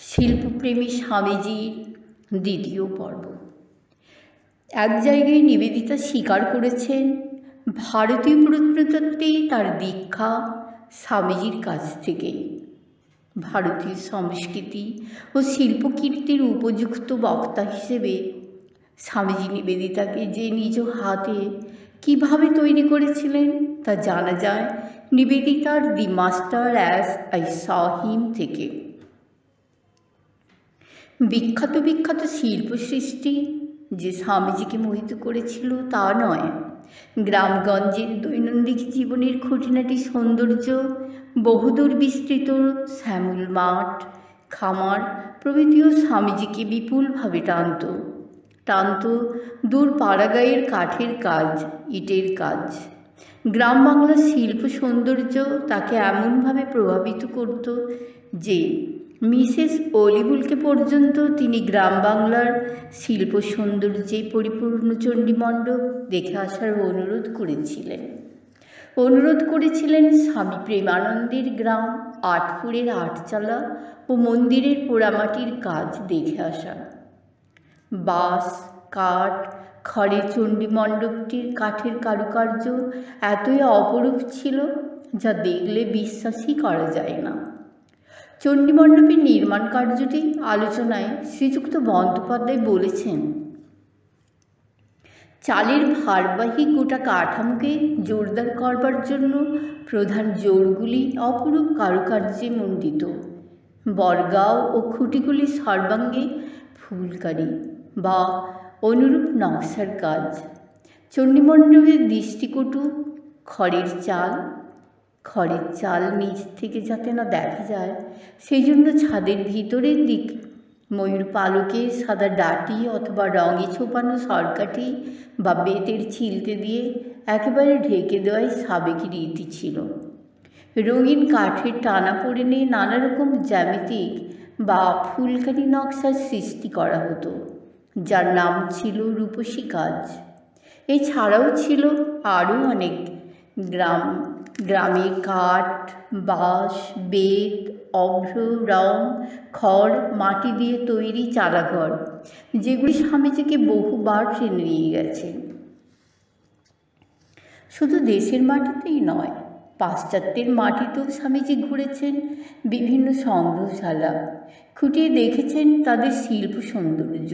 শিল্পপ্রেমী স্বামীজির দ্বিতীয় পর্ব। এক জায়গায় নিবেদিতা স্বীকার করেছেন, ভারতীয় প্রত্নতত্ত্বে তার দীক্ষা স্বামীজির কাছ থেকেই ভারতীয় সংস্কৃতি ও শিল্পকীর্তির উপযুক্ত বক্তা হিসেবে স্বামীজি নিবেদিতাকে যে নিজ হাতে কীভাবে তৈরি করেছিলেন তা জানা যায় নিবেদিতার the master as I saw him থেকে। বিখ্যাত বিখ্যাত শিল্প সৃষ্টি যে স্বামীজিকে মোহিত করেছিল তা নয়। গ্রামগঞ্জের দৈনন্দিন জীবনের খুঁটিনাটি সৌন্দর্য, বহুদূর বিস্তৃত শ্যামল মাঠ, খামার প্রভৃতিও স্বামীজিকে বিপুলভাবে টানত। টানত দূর পাড়াগাঁয়ের কাঠের কাজ, ইটের কাজ। গ্রাম বাংলার শিল্প সৌন্দর্য তাকে এমনভাবে প্রভাবিত করত যে মিসেস অলিবুলকে পর্যন্ত তিনি গ্রাম বাংলার শিল্প সৌন্দর্যে পরিপূর্ণ চণ্ডীমণ্ডপ দেখে আসার অনুরোধ করেছিলেন। অনুরোধ করেছিলেন স্বামী প্রেমানন্দের গ্রাম, আটপুরের আটচালা ও মন্দিরের পোড়ামাটির কাজ দেখে আসা বাঁশ, কাঠ, খড়ের চণ্ডী মণ্ডপটির কাঠের কারুকার্য এতই অপরূপ ছিল যা দেখলে বিশ্বাসই করা যায় না। চণ্ডীমণ্ডপের নির্মাণ কার্যটি আলোচনায় শ্রীযুক্ত বন্দ্যোপাধ্যায় বলেছেন, চালের ভারবাহী গোটা কাঠামোকে জোরদার করবার জন্য প্রধান জোরগুলি অপরূপ কারুকার্যে মণ্ডিত। বরগাঁও ও খুঁটিগুলি সর্বাঙ্গে ফুলকারি বা অনুরূপ নকশার কাজ। চণ্ডীমণ্ডপের দৃষ্টিকটু খড়ের চাল খড়ের চাল নিচ থেকে যাতে না দেখা যায়। সেই জন্য ছাদের ভিতরের দিক, ময়ূর পালকে সাদা ডাটি অথবা রঙে ছোপানো সরকাটি বা বেতের ছিলতে দিয়ে একেবারে ঢেকে দেওয়াই সাবেকি রীতি ছিল। রঙিন কাঠের টানা নিয়ে নানা রকম জ্যামিতিক বা ফুলকারি নকশার সৃষ্টি করা হতো, যার নাম ছিল রূপসী কাজ। এছাড়াও ছিল আরও অনেক গ্রাম গ্রামে কাঠ, বাঁশ, বেত, অভ্র, রং, খড়, মাটি দিয়ে তৈরি চালাঘর যেগুলি স্বামীজিকে বহুবার ট্রেনে নিয়ে গেছে। শুধু দেশের মাটিতেই নয়, পাশ্চাত্যের মাটিতেও স্বামীজি ঘুরেছেন বিভিন্ন সংগ্রহশালা, খুঁটিয়ে দেখেছেন তাদের শিল্প সৌন্দর্য।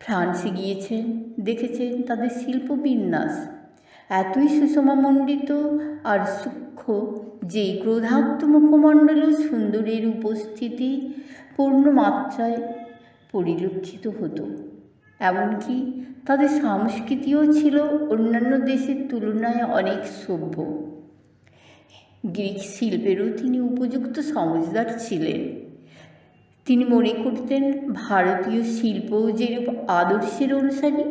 ফ্রান্সে গিয়েছেন, দেখেছেন তাদের শিল্প বিন্যাস। এতই সুষমামণ্ডিত আর সূক্ষ্ম যে ক্রোধাক্ত মুখমণ্ডল সুন্দরের উপস্থিতি পূর্ণ মাত্রায় পরিলক্ষিত হতো। এমনকি তাদের সংস্কৃতিও ছিল অন্যান্য দেশের তুলনায় অনেক সভ্য। গ্রিক শিল্পেরও তিনি উপযুক্ত সমজদার ছিলেন। তিনি মনে করতেন, ভারতীয় শিল্প যেরূপ আদর্শের অনুসারী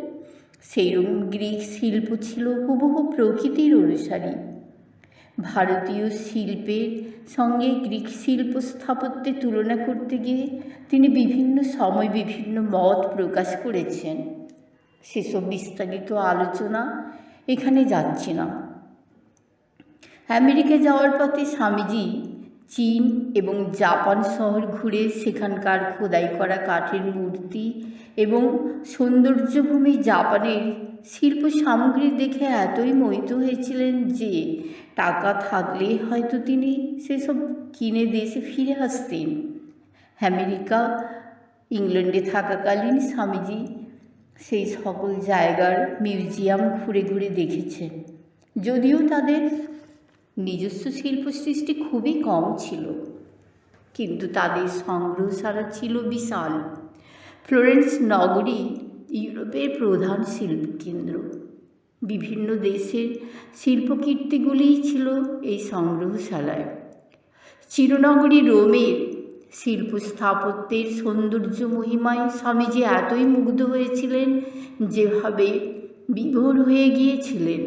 সেইরকম গ্রিক শিল্প ছিল হুবহু প্রকৃতির অনুসারী। ভারতীয় শিল্পের সঙ্গে গ্রিক শিল্প স্থাপত্যের তুলনা করতে গিয়ে তিনি বিভিন্ন সময় বিভিন্ন মত প্রকাশ করেছেন। সেসব বিস্তারিত আলোচনা এখানে যাচ্ছে না। আমেরিকা যাওয়ার পথে স্বামীজি চীন এবং জাপান শহর ঘুরে সেখানকার খোদাই করা কাঠের মূর্তি এবং সৌন্দর্যভূমি জাপানের শিল্প সামগ্রী দেখে এতই মোহিত হয়েছিলেন যে টাকা থাকলে হয়তো তিনি সেসব কিনে দেশে ফিরে আসতেন। আমেরিকা, ইংল্যান্ডে থাকাকালীন স্বামীজি সেই সকল জায়গার মিউজিয়াম ঘুরে ঘুরে দেখেছেন। যদিও তাদের নিজস্ব শিল্প সৃষ্টি খুবই কম ছিল, কিন্তু তাদের সংগ্রহশালা ছিল বিশাল। ফ্লোরেন্স নগরী ইউরোপের প্রধান শিল্পকেন্দ্র বিভিন্ন দেশের শিল্পকীর্তিগুলিই ছিল এই সংগ্রহশালায়। চিরনগরী রোমের শিল্প স্থাপত্যের সৌন্দর্য মহিমায় স্বামীজি এতই মুগ্ধ হয়েছিলেন যেভাবে বিভোর হয়ে গিয়েছিলেন।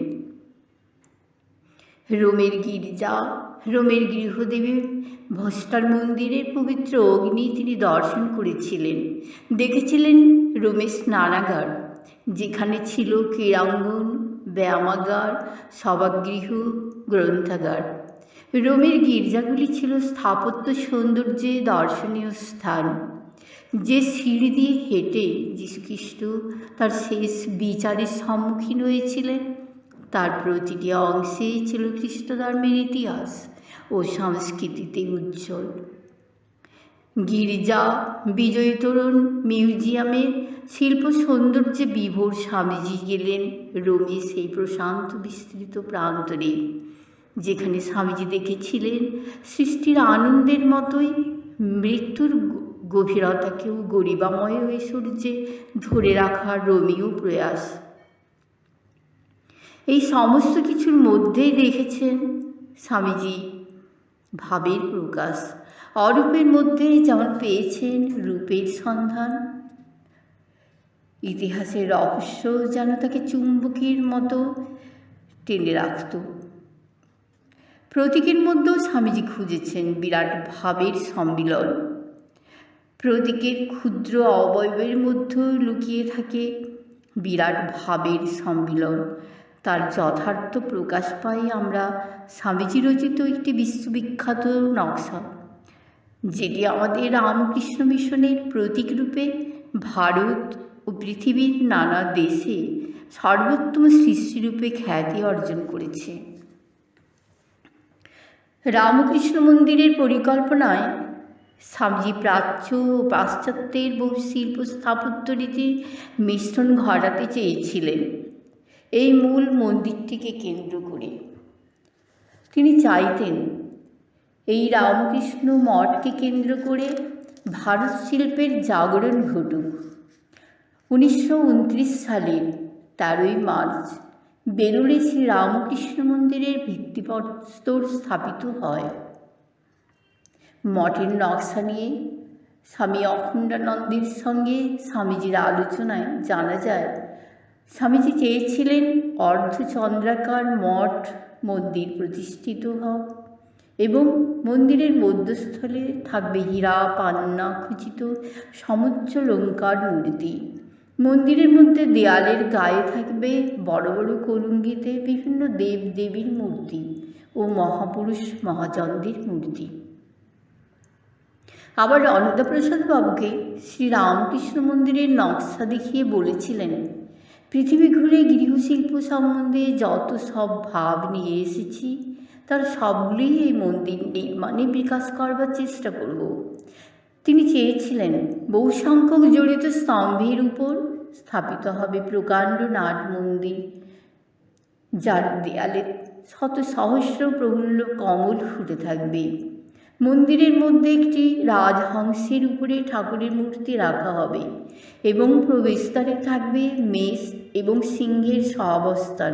রোমের গির্জা, রোমের গৃহদেবী ভস্টার মন্দিরের পবিত্র অগ্নি তিনি দর্শন করেছিলেন। দেখেছিলেন রোমের স্নানাগার যেখানে ছিল ক্রীড়াঙ্গন, ব্যায়ামাগার, সভাগৃহ, গ্রন্থাগার। রোমের গির্জাগুলি ছিল স্থাপত্য সৌন্দর্যে দর্শনীয় স্থান। যে সিঁড়ি দিয়ে হেঁটে যীশুখ্রিস্ট তার শেষ বিচারের সম্মুখীন হয়েছিলেন, তার প্রতিটি অংশেই ছিল খ্রিস্ট ধর্মের ইতিহাস। ও সংস্কৃতিতে উজ্জ্বল। গির্জা, বিজয় তোরণ মিউজিয়ামে শিল্প সৌন্দর্যে বিভোর স্বামীজি গেলেন রোমে সেই প্রশান্ত বিস্তৃত প্রান্তরে, যেখানে স্বামীজি দেখেছিলেন সৃষ্টির আনন্দের মতোই মৃত্যুর গভীরতাকেও গরিবাময় ঐশ্বর্যে ধরে রাখার রোমীয় প্রয়াস। এই সমস্ত কিছুর মধ্যেই দেখেছেন স্বামীজি ভাবের প্রকাশ। অরূপের মধ্যে যেমন পেয়েছেন রূপের সন্ধান, ইতিহাসের রহস্য যেন তাকে চুম্বকের মতো টেনে রাখত। প্রতীকের মধ্যেও স্বামীজি খুঁজেছেন বিরাট ভাবের সম্মিলন। প্রতীকের ক্ষুদ্র অবয়বের মধ্যেও লুকিয়ে থাকে বিরাট ভাবের সম্মিলন। তার যথার্থ প্রকাশ পাই আমরা স্বামীজি রচিত একটি বিশ্ববিখ্যাত নকশা, যেটি আমাদের রামকৃষ্ণ মিশনের প্রতীক রূপে ভারত ও পৃথিবীর নানা দেশে সর্বোত্তম সৃষ্টিরূপে খ্যাতি অর্জন করেছে। রামকৃষ্ণ মন্দিরের পরিকল্পনায় স্বামীজি প্রাচ্য ও পাশ্চাত্যের বহু শিল্প স্থাপত্য রীতি মিশ্রণ ঘটাতে চেয়েছিলেন। এই মূল মন্দিরটিকে কেন্দ্র করে। তিনি চাইতেন এই রামকৃষ্ণ মঠকে কেন্দ্র করে ভারত শিল্পের জাগরণ ঘটুক। উনিশশো সালের তেরোই মার্চ বেলুড়ে শ্রী রামকৃষ্ণ মন্দিরের ভিত্তিপ্রস্তর স্থাপিত হয়। মঠের নকশা নিয়ে স্বামী অখণ্ডানন্দের সঙ্গে স্বামীজির আলোচনায় জানা যায় স্বামীজি চেয়েছিলেন অর্ধচন্দ্রাকার মঠ মন্দির প্রতিষ্ঠিত হোক এবং মন্দিরের মধ্যস্থলে থাকবে হীরা, পান্না, খচিত সমুচ্চলঙ্কার মূর্তি। মন্দিরের মধ্যে দেয়ালের গায়ে থাকবে বড় বড় কলুঙ্গিতে বিভিন্ন দেব দেবীর মূর্তি ও মহাপুরুষ মহাচন্দ্রের মূর্তি। আবার অন্নদাপ্রসাদ বাবুকে শ্রী রামকৃষ্ণ মন্দিরের নকশা দেখিয়ে বলেছিলেন পৃথিবী ঘুরে গৃহশিল্প সম্বন্ধে যত সব ভাব নিয়ে এসেছি, তার সবগুলিই এই মন্দির নির্মাণে বিকাশ করবার চেষ্টা করব। তিনি চেয়েছিলেন, বহু সংখ্যক জড়িত স্তম্ভের উপর স্থাপিত হবে প্রকাণ্ড নাট মন্দির, যার দেয়ালে শত সহস্র প্রফুল্ল কমল ফুটে থাকবে। মন্দিরের মধ্যে একটি রাজহংসের উপরে ঠাকুরের মূর্তি রাখা হবে এবং প্রবেশদ্বারে থাকবে মেষ এবং সিংহের সহাবস্থান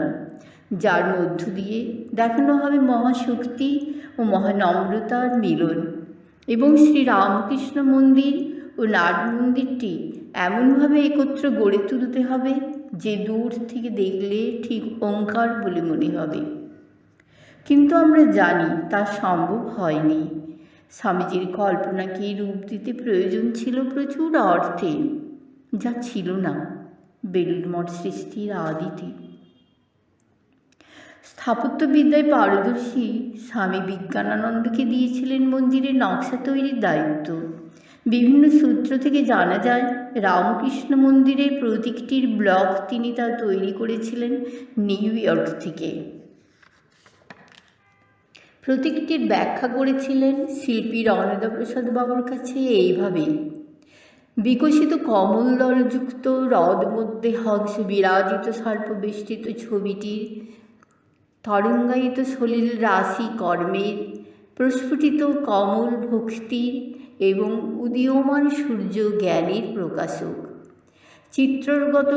যার মধ্য দিয়ে দেখানো হবে মহাশক্তি ও মহানম্রতার মিলন। এবং শ্রী রামকৃষ্ণ মন্দির ও নাট মন্দিরটি এমনভাবে একত্র গড়ে তুলতে হবে যে দূর থেকে দেখলে ঠিক ওঙ্কার বলে মনে হবে। কিন্তু আমরা জানি তা সম্ভব হয়নি। স্বামীজির কল্পনাকে রূপ দিতে প্রয়োজন ছিল প্রচুর অর্থে? যা ছিল না বেলুর মঠ সৃষ্টির আদিতে। স্থাপত্যবিদ্যায় পারদর্শী স্বামী বিজ্ঞানানন্দকে দিয়েছিলেন মন্দিরের নকশা তৈরির দায়িত্ব। বিভিন্ন সূত্র থেকে জানা যায়, রামকৃষ্ণ মন্দিরের প্রতীকটির ব্লক তিনি তা তৈরি করেছিলেন নিউ ইয়র্ক থেকে। প্রতীকটির ব্যাখ্যা করেছিলেন শিল্পী রণদাপ্রসাদ বাবুর কাছে এইভাবে বিকশিত কমল দলযুক্ত হ্রদ মধ্যে হংস বিরাজিত সর্পবেষ্টিত ছবিটির তরঙ্গায়িত সলিল রাশি কর্মের, প্রস্ফুটিত কমল ভক্তির এবং উদীয়মান সূর্য জ্ঞানের প্রকাশক। চিত্রগত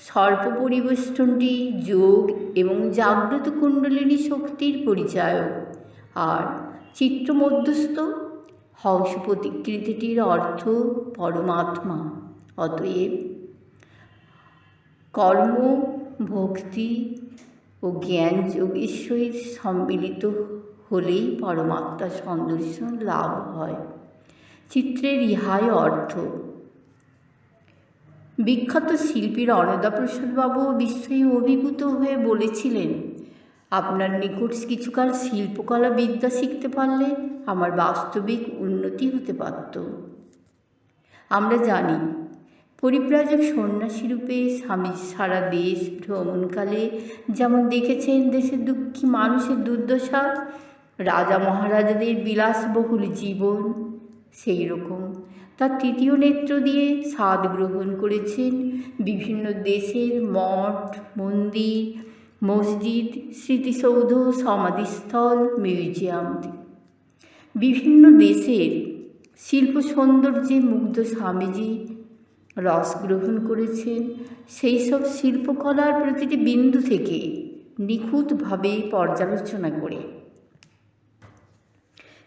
সর্প পরিবেষ্টনটি যোগ এবং জাগ্রত কুণ্ডলিনী শক্তির পরিচায়ক। আর চিত্র মধ্যস্থ হংস প্রতিকৃতিটির অর্থ পরমাত্মা। অতএব কর্ম, ভক্তি ও জ্ঞান যোগেশ্বরীর সম্মিলিত হলেই পরমাত্মা সৌন্দর্য লাভ হয়। চিত্রের ইহাই অর্থ। বিখ্যাত শিল্পীর অন্নদাপ্রসাদবাবু বিস্ময়ে অভিভূত হয়ে বলেছিলেন আপনার নিকট কিছুকাল শিল্পকলা বিদ্যা শিখতে পারলে আমার বাস্তবিক উন্নতি হতে পারত। আমরা জানি, পরিব্রাজক সন্ন্যাসী রূপে স্বামী সারা দেশ ভ্রমণকালে যেমন দেখেছেন দেশের দুঃখী মানুষের দুর্দশা, রাজা মহারাজাদের বিলাসবহুল জীবন সেই রকম। তার তৃতীয় নেত্র দিয়ে স্বাদ গ্রহণ করেছেন বিভিন্ন দেশের মঠ, মন্দির মসজিদ, স্মৃতিসৌধ, সমাধিস্থল, মিউজিয়াম। বিভিন্ন দেশের শিল্প সৌন্দর্যে মুগ্ধ স্বামীজি রস গ্রহণ করেছেন। সেই সব শিল্পকলার প্রতিটি বিন্দু থেকে নিখুঁতভাবে পর্যালোচনা করে।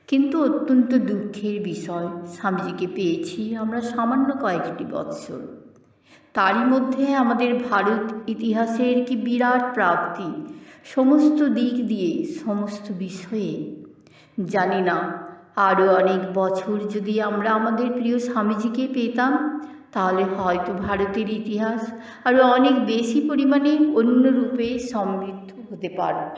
কিন্তু অত্যন্ত দুঃখের বিষয়, স্বামীজিকে পেয়েছি আমরা সামান্য কয়েকটি বৎসর। তারই মধ্যে আমাদের ভারত ইতিহাসের কি বিরাট প্রাপ্তি, সমস্ত দিক দিয়ে, সমস্ত বিষয়ে। জানি না আরও অনেক বছর যদি আমরা আমাদের প্রিয় স্বামীজিকে পেতাম, তাহলে হয়তো ভারতের ইতিহাস আরও অনেক বেশি পরিমাণে অন্য রূপে সমৃদ্ধ হতে পারত।